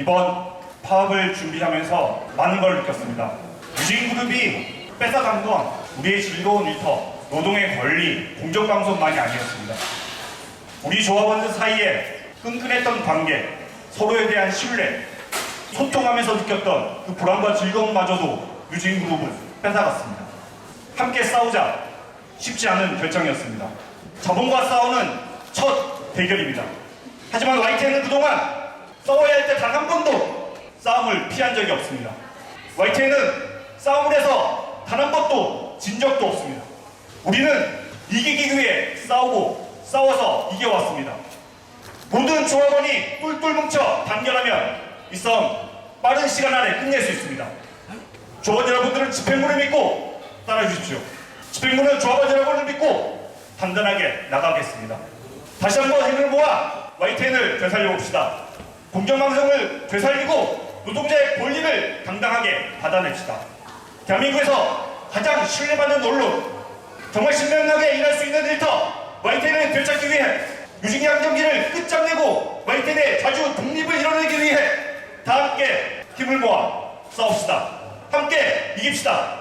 이번 파업을 준비하면서 많은 걸 느꼈습니다. 유진그룹이 뺏어간 건 우리의 즐거운 일터, 노동의 권리, 공정방송만이 아니었습니다. 우리 조합원들 사이에 끈끈했던 관계, 서로에 대한 신뢰, 소통하면서 느꼈던 그 불안과 즐거움마저도 유진그룹은 뺏어갔습니다. 함께 싸우자 쉽지 않은 결정이었습니다. 자본과 싸우는 첫 대결입니다. 하지만 YTN은 그동안 싸워야 할 때 단 한 번도 싸움을 피한 적이 없습니다. YTN은 싸움을 해서 단 한 번도 진 적도 없습니다. 우리는 이기기 위해 싸우고 싸워서 이겨왔습니다. 모든 조합원이 똘똘 뭉쳐 단결하면 이 싸움 빠른 시간 안에 끝낼 수 있습니다. 조합원 여러분들은 집행부를 믿고 따라 주십시오. 집행부는 조합원 여러분을 믿고 단단하게 나가겠습니다. 다시 한번 힘을 모아 YTN을 되살려 봅시다. 공정방송을 되살리고 노동자의 권리를 당당하게 받아냅시다. 대한민국에서 가장 신뢰받는 언론, 정말 신명나게 일할 수 있는 일터 YTN을 되찾기 위해 유진이 항정기를 끝장내고 YTN의 자주 독립을 이뤄내기 위해 다 함께 힘을 모아 싸웁시다. 함께 이깁시다.